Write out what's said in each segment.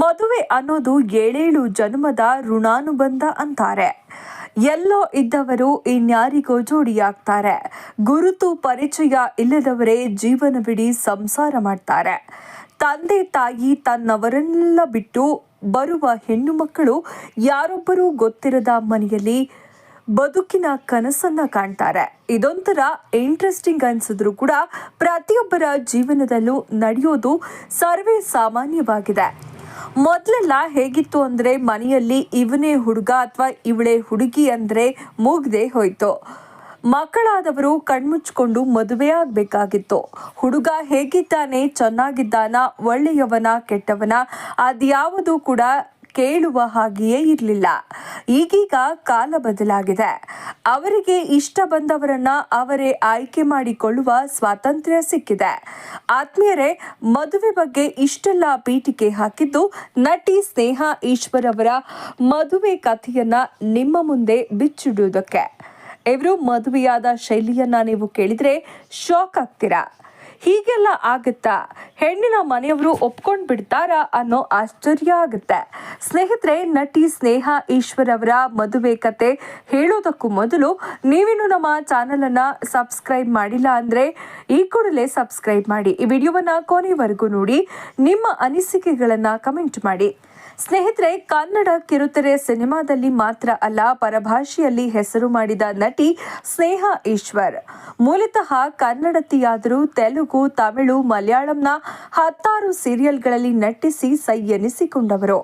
ಮದುವೆ ಅನ್ನೋದು ಏಳೇಳು ಜನ್ಮದ ಋಣಾನುಬಂಧ ಅಂತಾರೆ. ಎಲ್ಲೋ ಇದ್ದವರು ಇನ್ಯಾರಿಗೋ ಜೋಡಿಯಾಗ್ತಾರೆ. ಗುರುತು ಪರಿಚಯ ಇಲ್ಲದವರೇ ಜೀವನವಿಡೀ ಸಂಸಾರ ಮಾಡ್ತಾರೆ. ತಂದೆ ತಾಯಿ ತನ್ನವರನ್ನೆಲ್ಲ ಬಿಟ್ಟು ಬರುವ ಹೆಣ್ಣು ಮಕ್ಕಳು ಯಾರೊಬ್ಬರೂ ಗೊತ್ತಿರದ ಮನೆಯಲ್ಲಿ ಬದುಕಿನ ಕನಸನ್ನ ಕಾಣ್ತಾರೆ. ಇದೊಂಥರ ಇಂಟ್ರೆಸ್ಟಿಂಗ್ ಅನ್ಸಿದ್ರು ಕೂಡ ಪ್ರತಿಯೊಬ್ಬರ ಜೀವನದಲ್ಲೂ ನಡೆಯೋದು ಸರ್ವೇ ಸಾಮಾನ್ಯವಾಗಿದೆ. ಮೊದಲೆಲ್ಲ ಹೇಗಿತ್ತು ಅಂದ್ರೆ ಮನೆಯಲ್ಲಿ ಇವನೇ ಹುಡುಗ ಅಥವಾ ಇವಳೇ ಹುಡುಗಿ ಅಂದ್ರೆ ಮುಗ್ದೆ ಹೋಯ್ತು. ಮಕ್ಕಳಾದವರು ಕಣ್ಮುಚ್ಕೊಂಡು ಮದುವೆ ಆಗ್ಬೇಕಾಗಿತ್ತು. ಹುಡುಗ ಹೇಗಿದ್ದಾನೆ, ಚೆನ್ನಾಗಿದ್ದಾನ, ಒಳ್ಳೆಯವನ, ಕೆಟ್ಟವನ, ಅದ್ಯಾವುದು ಕೂಡ ಕೇಳುವ ಹಾಗೆಯೇ ಇರಲಿಲ್ಲ. ಈಗೀಗ ಕಾಲ ಬದಲಾಗಿದೆ. ಅವರಿಗೆ ಇಷ್ಟ ಬಂದವರನ್ನ ಅವರೇ ಆಯ್ಕೆ ಮಾಡಿಕೊಳ್ಳುವ ಸ್ವಾತಂತ್ರ್ಯ ಸಿಕ್ಕಿದೆ. ಆತ್ಮೀಯರೇ, ಮದುವೆ ಬಗ್ಗೆ ಇಷ್ಟೆಲ್ಲ ಪೀಠಿಕೆ ಹಾಕಿದ್ದು ನಟಿ ಸ್ನೇಹ ಈಶ್ವರ್ ಅವರ ಮದುವೆ ಕಥೆಯನ್ನ ನಿಮ್ಮ ಮುಂದೆ ಬಿಚ್ಚಿಡುವುದಕ್ಕೆ. ಇವರು ಮದುವೆಯಾದ ಶೈಲಿಯನ್ನ ನೀವು ಕೇಳಿದ್ರೆ ಶಾಕ್ ಆಗ್ತೀರಾ? ಹೀಗೆಲ್ಲ ಆಗುತ್ತಾ? ಹೆಣ್ಣಿನ ಮನೆಯವರು ಒಪ್ಕೊಂಡು ಬಿಡ್ತಾರಾ ಅನ್ನೋ ಆಶ್ಚರ್ಯ ಆಗುತ್ತೆ. ಸ್ನೇಹಿತರೆ, ನಟಿ ಸ್ನೇಹ ಈಶ್ವರ್ ಅವರ ಮದುವೆ ಕತೆ ಹೇಳೋದಕ್ಕೂ ಮೊದಲು ನೀವಿನ್ನು ನಮ್ಮ ಚಾನಲನ್ನು ಸಬ್ಸ್ಕ್ರೈಬ್ ಮಾಡಿಲ್ಲ ಅಂದ್ರೆ ಈ ಕೂಡಲೇ ಸಬ್ಸ್ಕ್ರೈಬ್ ಮಾಡಿ. ಈ ವಿಡಿಯೋವನ್ನ ಕೊನೆವರೆಗೂ ನೋಡಿ. ನಿಮ್ಮ ಅನಿಸಿಕೆಗಳನ್ನು ಕಮೆಂಟ್ ಮಾಡಿ. ಸ್ನೇಹಿತರೆ, ಕನ್ನಡ ಕಿರುತೆರೆ ಸಿನಿಮಾದಲ್ಲಿ ಮಾತ್ರ ಅಲ್ಲ, ಪರಭಾಷೆಯಲ್ಲಿ ಹೆಸರು ಮಾಡಿದ ನಟಿ ಸ್ನೇಹ ಈಶ್ವರ್. ಮೂಲತಃ ಕನ್ನಡತಿಯಾದರೂ ತೆಲುಗು, ತಮಿಳು, ಮಲಯಾಳಂನ ಹತ್ತಾರು ಸೀರಿಯಲ್ಗಳಲ್ಲಿ ನಟಿಸಿ ಸೈ ಎನಿಸಿಕೊಂಡವರು.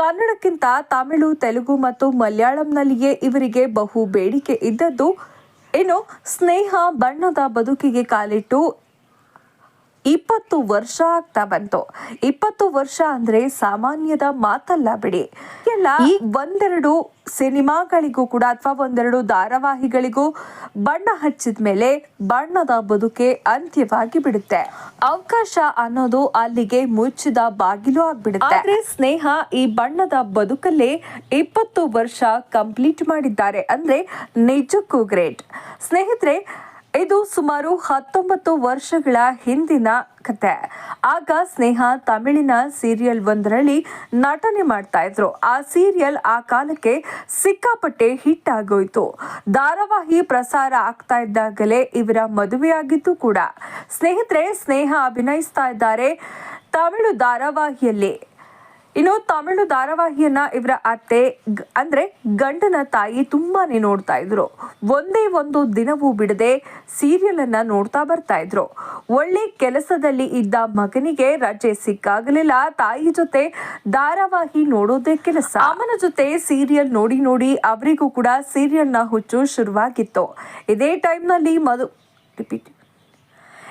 ಕನ್ನಡಕ್ಕಿಂತ ತಮಿಳು, ತೆಲುಗು ಮತ್ತು ಮಲಯಾಳಂನಲ್ಲಿಯೇ ಇವರಿಗೆ ಬಹು ಬೇಡಿಕೆ ಇದ್ದದ್ದು. ಇನ್ನು ಸ್ನೇಹ ಬಣ್ಣದ ಬದುಕಿಗೆ ಕಾಲಿಟ್ಟು ಇಪ್ಪತ್ತು ವರ್ಷ ಆಗ್ತಾ ಬಂತು. ಇಪ್ಪತ್ತು ವರ್ಷ ಅಂದ್ರೆ ಸಾಮಾನ್ಯದ ಮಾತಲ್ಲ ಬಿಡಿ. ಎಲ್ಲ ಈ ಒಂದೆರಡು ಸಿನಿಮಾಗಳಿಗೂ ಕೂಡ ಅಥವಾ ಒಂದೆರಡು ಧಾರಾವಾಹಿಗಳಿಗೂ ಬಣ್ಣ ಹಚ್ಚಿದ ಮೇಲೆ ಬಣ್ಣದ ಬದುಕೆ ಅಂತ್ಯವಾಗಿ ಬಿಡುತ್ತೆ. ಅವಕಾಶ ಅನ್ನೋದು ಅಲ್ಲಿಗೆ ಮುಚ್ಚಿದ ಬಾಗಿಲು ಆಗ್ಬಿಡುತ್ತೆ. ಆದ್ರೆ ಸ್ನೇಹ ಈ ಬಣ್ಣದ ಬದುಕಲ್ಲೇ ಇಪ್ಪತ್ತು ವರ್ಷ ಕಂಪ್ಲೀಟ್ ಮಾಡಿದ್ದಾರೆ. ಅಂದ್ರೆ ನಿಜಕ್ಕೂ ಗ್ರೇಟ್. ಸ್ನೇಹಿತರೆ ಇದು ಸುಮಾರು ಹತ್ತೊಂಬತ್ತು ವರ್ಷಗಳ ಹಿಂದಿನ ಕತೆ. ಆಗ ಸ್ನೇಹ ತಮಿಳಿನ ಸೀರಿಯಲ್ ಒಂದರಲ್ಲಿ ನಟನೆ ಮಾಡ್ತಾ ಇದ್ರು. ಆ ಸೀರಿಯಲ್ ಆ ಕಾಲಕ್ಕೆ ಸಿಕ್ಕಾಪಟ್ಟೆ ಹಿಟ್ ಆಗೋಯ್ತು. ಧಾರಾವಾಹಿ ಪ್ರಸಾರ ಆಗ್ತಾ ಇದ್ದಾಗಲೇ ಇವರ ಮದುವೆಯಾಗಿದ್ದು ಕೂಡ. ಸ್ನೇಹಿತರೆ, ಸ್ನೇಹ ಅಭಿನಯಿಸ್ತಾ ಇದ್ದಾರೆ ತಮಿಳು ಧಾರಾವಾಹಿಯಲ್ಲಿ. ಇನ್ನು ತಮಿಳು ಧಾರಾವಾಹಿಯನ್ನ ಇವರ ಅತ್ತೆ ಅಂದ್ರೆ ಗಂಡನ ತಾಯಿ ತುಂಬಾನೇ ನೋಡ್ತಾ ಇದ್ರು. ಒಂದೇ ಒಂದು ದಿನವೂ ಬಿಡದೆ ಸೀರಿಯಲ್ ಅನ್ನ ನೋಡ್ತಾ ಬರ್ತಾ ಇದ್ರು. ಒಳ್ಳೆ ಕೆಲಸದಲ್ಲಿ ಇದ್ದ ಮಗನಿಗೆ ರಜೆ ಸಿಕ್ಕಾಗಲಿಲ್ಲ. ತಾಯಿ ಜೊತೆ ಧಾರಾವಾಹಿ ನೋಡೋದೇ ಕೆಲಸ. ಅಮ್ಮನ ಜೊತೆ ಸೀರಿಯಲ್ ನೋಡಿ ನೋಡಿ ಅವರಿಗೂ ಕೂಡ ಸೀರಿಯಲ್ನ ಹುಚ್ಚು ಶುರುವಾಗಿತ್ತು. ಇದೇ ಟೈಮ್ನಲ್ಲಿ ಮದು ರಿಪೀಟ್.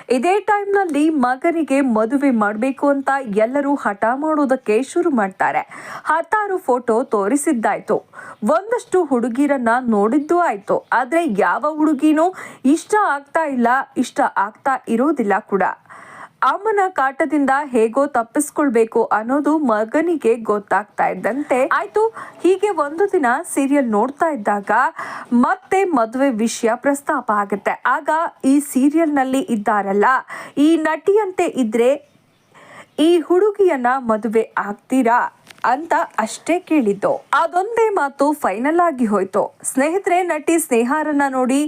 ಇದೇ ಟೈಮ್ನಲ್ಲಿ ಮಗನಿಗೆ ಮದುವೆ ಮಾಡಬೇಕು ಅಂತ ಎಲ್ಲರೂ ಹಠ ಮಾಡೋದಕ್ಕೆ ಶುರು ಮಾಡ್ತಾರೆ. ಹತ್ತಾರು ಫೋಟೋ ತೋರಿಸಿದ್ದಾಯ್ತು. ಒಂದಷ್ಟು ಹುಡುಗಿರನ್ನ ನೋಡಿದ್ದು ಆಯ್ತು. ಆದ್ರೆ ಯಾವ ಹುಡುಗಿನೂ ಇಷ್ಟ ಆಗ್ತಾ ಇಲ್ಲ, ಇಷ್ಟ ಆಗ್ತಾ ಇರೋದಿಲ್ಲ ಕೂಡ. ಅಮ್ಮನ ಕಾಟದಿಂದ ಹೇಗೋ ತಪ್ಪಿಸ್ಕೊಳ್ಬೇಕು ಅನ್ನೋದು ಮಗನಿಗೆ ಗೊತ್ತಾಗ್ತಾ ಇದ್ದಂತೆ. ಆಯ್ತು, ಹೀಗೆ ಒಂದು ದಿನ ಸೀರಿಯಲ್ ನೋಡ್ತಾ ಇದ್ದಾಗ ಮತ್ತೆ ಮದುವೆ ವಿಷಯ ಪ್ರಸ್ತಾಪ ಆಗುತ್ತೆ. ಆಗ ಈ ಸೀರಿಯಲ್ನಲ್ಲಿ ಇದ್ದಾರಲ್ಲ, ಈ ನಟಿಯಂತೆ ಇದ್ರೆ ಈ ಹುಡುಗಿಯನ್ನ ಮದುವೆ ಆಗ್ತೀರಾ ಅಂತ ಅಷ್ಟೇ ಕೇಳಿದ್ದು. ಅದೊಂದೇ ಮಾತು ಫೈನಲ್ ಆಗಿ ಹೋಯ್ತು. ಸ್ನೇಹಿತರೆ, ನಟಿ ಸ್ನೇಹಾರನ್ನ ನೋಡಿ,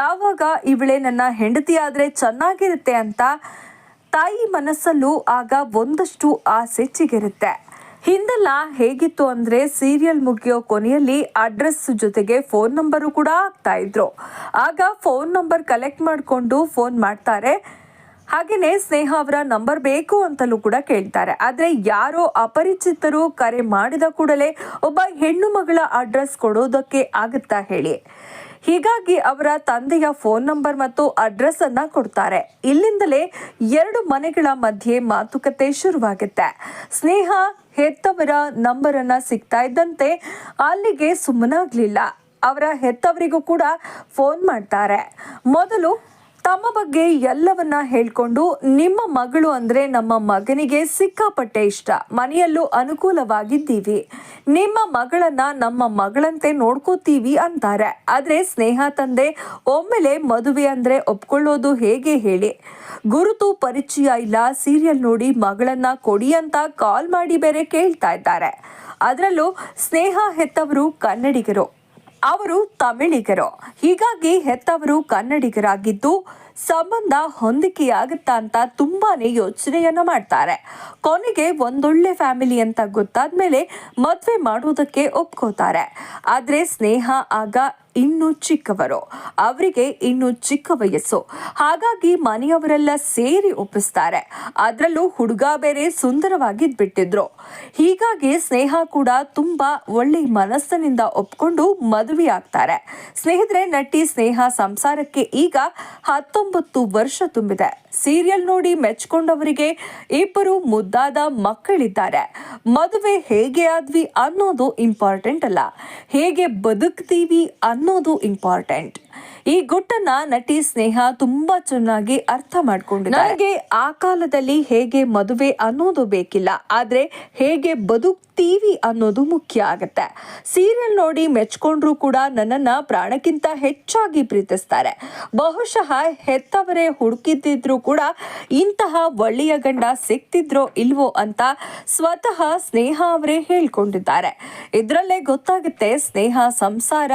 ಯಾವಾಗ ಇವಳೆ ನನ್ನ ಹೆಂಡತಿ ಆದ್ರೆ ಚೆನ್ನಾಗಿರುತ್ತೆ ಅಂತ ತಾಯಿ ಮನಸ್ಸಲ್ಲೂ ಆಗ ಒಂದಷ್ಟು ಆಸೆ ಚಿಗಿರುತ್ತೆ. ಹಿಂದೆಲ್ಲ ಹೇಗಿತ್ತು ಅಂದ್ರೆ ಸೀರಿಯಲ್ ಮುಗಿಯೋ ಕೊನೆಯಲ್ಲಿ ಅಡ್ರೆಸ್ ಜೊತೆಗೆ ಫೋನ್ ನಂಬರು ಕೂಡ ಆಗ್ತಾ ಇದ್ರು. ಆಗ ಫೋನ್ ನಂಬರ್ ಕಲೆಕ್ಟ್ ಮಾಡಿಕೊಂಡು ಫೋನ್ ಮಾಡ್ತಾರೆ. ಹಾಗೆಯೇ ಸ್ನೇಹ ಅವರ ನಂಬರ್ ಬೇಕು ಅಂತಲೂ ಕೂಡ ಕೇಳ್ತಾರೆ. ಆದ್ರೆ ಯಾರೋ ಅಪರಿಚಿತರು ಕರೆ ಮಾಡಿದ ಕೂಡಲೇ ಒಬ್ಬ ಹೆಣ್ಣು ಮಗಳ ಅಡ್ರೆಸ್ ಕೊಡೋದಕ್ಕೆ ಆಗುತ್ತಾ ಹೇಳಿ. ಹೀಗಾಗಿ ಅವರ ತಂದೆಯ ಫೋನ್ ನಂಬರ್ ಮತ್ತು ಅಡ್ರೆಸ್ ಅನ್ನ ಕೊಡ್ತಾರೆ. ಇಲ್ಲಿಂದಲೇ ಎರಡು ಮನೆಗಳ ಮಧ್ಯೆ ಮಾತುಕತೆ ಶುರುವಾಗುತ್ತೆ. ಸ್ನೇಹ, ಹೆತ್ತವರ ನಂಬರ್ ಅನ್ನ ಸಿಗ್ತಾ ಇದ್ದಂತೆ ಅಲ್ಲಿಗೆ ಸುಮ್ಮನಾಗ್ಲಿಲ್ಲ. ಅವರ ಹೆತ್ತವರಿಗೂ ಕೂಡ ಫೋನ್ ಮಾಡ್ತಾರೆ. ಮೊದಲು ತಮ್ಮ ಬಗ್ಗೆ ಎಲ್ಲವನ್ನ ಹೇಳ್ಕೊಂಡು ನಿಮ್ಮ ಮಗಳು ಅಂದ್ರೆ ನಮ್ಮ ಮಗನಿಗೆ ಸಿಕ್ಕಾಪಟ್ಟೆ ಇಷ್ಟ. ಮನೆಯಲ್ಲೂ ಅನುಕೂಲವಾಗಿದ್ದೀವಿ. ನಿಮ್ಮ ಮಗಳನ್ನ ನಮ್ಮ ಮಗಳಂತೆ ನೋಡ್ಕೋತೀವಿ ಅಂತಾರೆ. ಆದ್ರೆ ಸ್ನೇಹ ತಂದೆ ಒಮ್ಮೆಲೆ ಮದುವೆ ಅಂದ್ರೆ ಒಪ್ಕೊಳ್ಳೋದು ಹೇಗೆ ಹೇಳಿ? ಗುರುತು ಪರಿಚಯ ಇಲ್ಲ, ಸೀರಿಯಲ್ ನೋಡಿ ಮಗಳನ್ನ ಕೊಡಿ ಅಂತ ಕಾಲ್ ಮಾಡಿ ಬೇರೆ ಕೇಳ್ತಾ ಇದ್ದಾರೆ. ಅದರಲ್ಲೂ ಸ್ನೇಹ ಹೆತ್ತವರು ಕನ್ನಡಿಗರು. ಅವರು ತಮಿಳಿಗರು. ಹೀಗಾಗಿ ಹೆತ್ತವರು ಕನ್ನಡಿಗರಾಗಿದ್ದು ಸಂಬಂಧ ಹೊಂದಿಕೆಯಾಗುತ್ತಾ ಅಂತ ತುಂಬಾನೇ ಯೋಚನೆಯನ್ನ ಮಾಡ್ತಾರೆ. ಕೊನೆಗೆ ಒಂದೊಳ್ಳೆ ಫ್ಯಾಮಿಲಿ ಅಂತ ಗೊತ್ತಾದ್ಮೇಲೆ ಮದ್ವೆ ಮಾಡೋದಕ್ಕೆ ಒಪ್ಕೋತಾರೆ. ಆದ್ರೆ ಸ್ನೇಹ ಆಗ ಇನ್ನು ಚಿಕ್ಕವರು. ಅವರಿಗೆ ಇನ್ನು ಚಿಕ್ಕ ವಯಸ್ಸು. ಹಾಗಾಗಿ ಮನೆಯವರೆಲ್ಲ ಸೇರಿ ಒಪ್ಪಿಸ್ತಾರೆ. ಅದರಲ್ಲೂ ಹುಡುಗ ಬೇರೆ ಸುಂದರವಾಗಿ ಬಿಟ್ಟಿದ್ರು ಹೀಗಾಗಿ ಸ್ನೇಹ ಕೂಡ ತುಂಬಾ ಒಳ್ಳೆ ಮನಸ್ಸಿನಿಂದ ಒಪ್ಕೊಂಡು ಮದುವೆ ಆಗ್ತಾರೆ ಸ್ನೇಹಿತರೆ, ನಟಿ ಸ್ನೇಹ ಸಂಸಾರಕ್ಕೆ ಈಗ ಹತ್ತೊಂಬತ್ತು ವರ್ಷ ತುಂಬಿದೆ. ಸೀರಿಯಲ್ ನೋಡಿ ಮೆಚ್ಕೊಂಡವರಿಗೆ ಇಬ್ಬರು ಮುದ್ದಾದ ಮಕ್ಕಳಿದ್ದಾರೆ. ಮದುವೆ ಹೇಗೆ ಆದ್ವಿ ಅನ್ನೋದು ಇಂಪಾರ್ಟೆಂಟ್ ಅಲ್ಲ. ಹೇಗೆ ಬದುಕ್ತೀವಿ ಅನ್ನೋದು ಇಂಪಾರ್ಟೆಂಟ್ ಈ ಗುಟ್ಟನ್ನ ನಟಿ ಸ್ನೇಹ ತುಂಬಾ ಚೆನ್ನಾಗಿ ಅರ್ಥ ಮಾಡ್ಕೊಂಡು ನನಗೆ ಆ ಕಾಲದಲ್ಲಿ ಹೇಗೆ ಮದುವೆ ಅನ್ನೋದು ಬೇಕಿಲ್ಲ. ಆದ್ರೆ ಹೇಗೆ ಬದುಕ್ತೀವಿ ಅನ್ನೋದು ಮುಖ್ಯ ಆಗತ್ತೆ. ಸೀರಿಯಲ್ ನೋಡಿ ಮೆಚ್ಕೊಂಡ್ರು ಕೂಡ ನನ್ನನ್ನ ಪ್ರಾಣಕ್ಕಿಂತ ಹೆಚ್ಚಾಗಿ ಪ್ರೀತಿಸ್ತಾರೆ. ಬಹುಶಃ ಹೆತ್ತವರೇ ಹುಡುಕಿದ್ದಿದ್ರು ಕೂಡ ಇಂತಹ ಒಳ್ಳೆಯ ಗಂಡ ಸಿಕ್ತಿದ್ರೋ ಇಲ್ವೋ ಅಂತ ಸ್ವತಃ ಸ್ನೇಹ ಅವರೇ ಹೇಳ್ಕೊಂಡಿದ್ದಾರೆ. ಇದರಲ್ಲೇ ಗೊತ್ತಾಗುತ್ತೆ ಸ್ನೇಹ ಸಂಸಾರ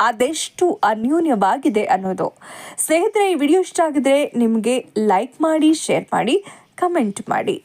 ಅದೆಷ್ಟು ಅನ್ಯೂನ್ಯವಾಗಿದೆ ಅನ್ನೋದು. ಸ್ನೇಹಿತರೆ, ಈ ವಿಡಿಯೋ ಇಷ್ಟ ಆಗಿದ್ರೆ ನಿಮಗೆ ಲೈಕ್ ಮಾಡಿ ಶೇರ್ ಮಾಡಿ ಕಮೆಂಟ್ ಮಾಡಿ.